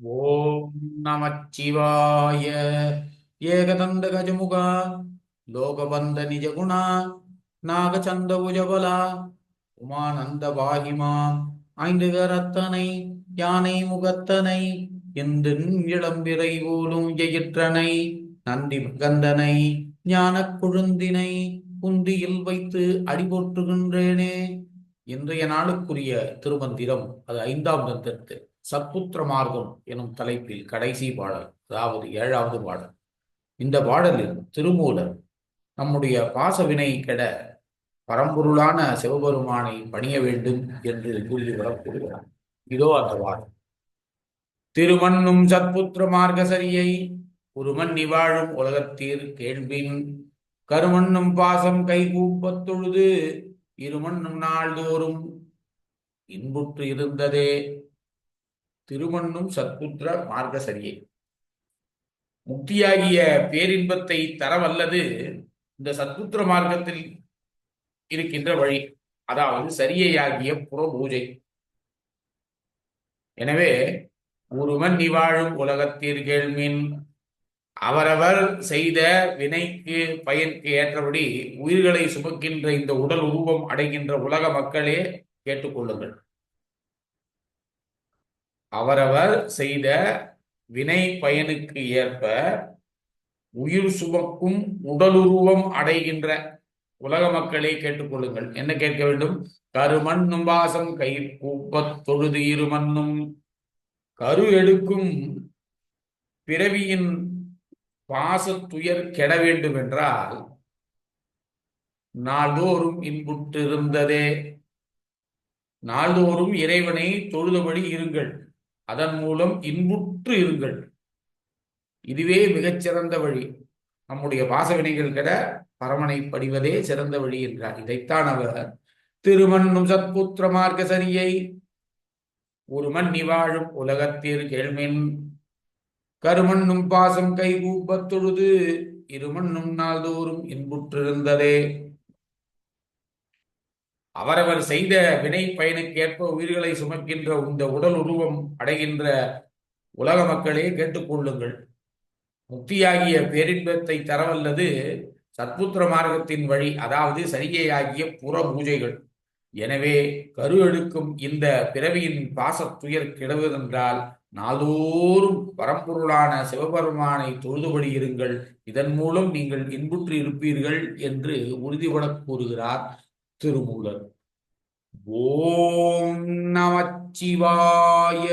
ஓம் நமச்சிவாய. ஏகதந்த கஜமுகா லோகபந்த நிஜகுணா நாகச்சந்த உஜபலா உமானந்த பாகிமா ஐந்து கரத்தனை யானை முகத்தனை எந்தின் இளம்பிறை ஊலும் ஜெயிற்றனை நந்தி கந்தனை ஞான குழுந்தினை குந்தியில் வைத்து அடிபோற்றுகின்றேனே. இன்றைய நாளுக்குரிய திருமந்திரம் அது ஐந்தாம் தந்திரத்தில். சத்புத்திர மார்க்கம் எனும் தலைப்பில் கடைசி பாடல் அதாவது ஏழாவது பாடல். இந்த பாடலில் திருமூலர் நம்முடைய பாசவினை கெட பரம்பொருளான சிவபெருமானை பணிய வேண்டும் என்று கூறி வரக்கூறுகிறார் இதோ அந்த பாடல். திருமண்ணும் சத்புத்திர மார்க்கசரியை ஒருமன் நிவாழும் உலகத்தீர் கேள்வின் கருமண்ணும் பாசம் கைகூப்பத் தொழுது இருமண்ணும் நாள்தோறும் இன்புற்று இருந்ததே திருமண்ணும் சத்புத்திர மார்க்கசரியை. முக்தியாகிய பேரின்பத்தை தரவல்லது இந்த சத்புத்திர மார்க்கத்தில் இருக்கின்ற வழி அதாவது சரியையாகிய புற பூஜை எனவே ஒருவன் நிவாழும் உலகத்தீர்கள் கேள்மின் அவரவர் செய்த வினைக்கு பயனுக்கு ஏற்றபடி உயிர்களை சுமக்கின்ற இந்த உடல் உருவம் அடைகின்ற உலக மக்களே கேட்டுக்கொள்ளுங்கள். அவரவர் செய்த வினை பயனுக்கு ஏற்ப உயிர் சுமக்கும் உடலுருவம் அடைகின்ற உலக மக்களை கேட்டுக்கொள்ளுங்கள். என்ன கேட்க வேண்டும்? கருமண்ணும் வாசம் கை கூப்பத் தொழுது இருமண்ணும். கரு எடுக்கும் பிறவியின் பாசத்துயர் கெட வேண்டும் என்றால் நாள்தோறும் இன்புற்றிருந்ததே. நாள்தோறும் இறைவனை தொழுதபடி இருங்கள். அதன் மூலம் இன்புற்று இருங்கள். இதுவே மிகச்சிறந்த வழி. நம்முடைய பாசவினைகள் கெட பரமனை படிவதே சிறந்த வழி என்றார். இதைத்தான் அவர் திருமண்ணும் சத்புத்திர மார்க்க சரியை ஒரு மண்ணி வாழும் உலகத்தில் கேள்மின். கருமண்ணும் பாசம் கைகூப்பத் தொழுது இருமண்ணும் நாள்தோறும் இன்புற்றிருந்ததே. அவரவர் செய்த வினை பயனுக்கேற்ப உயிர்களை சுமக்கின்ற இந்த உடல் உருவம் அடைகின்ற உலக மக்களே கேட்டுக்கொள்ளுங்கள் முக்தியாகிய பேரின்பத்தை தரவல்லது சத்புத்திர மார்க்கத்தின் வழி அதாவது சரிகையாகிய புற பூஜைகள். எனவே கரு எடுக்கும் இந்த பிறவியின் பாசத்துயர் கிடவதென்றால் நாள்தோறும் பரம்பொருளான சிவபெருமானை தொழுதுபடி இருங்கள். இதன் மூலம் நீங்கள் இன்புற்று இருப்பீர்கள் என்று உறுதிபட கூறுகிறார் திருமூலர். ஓம் நமச்சிவாய.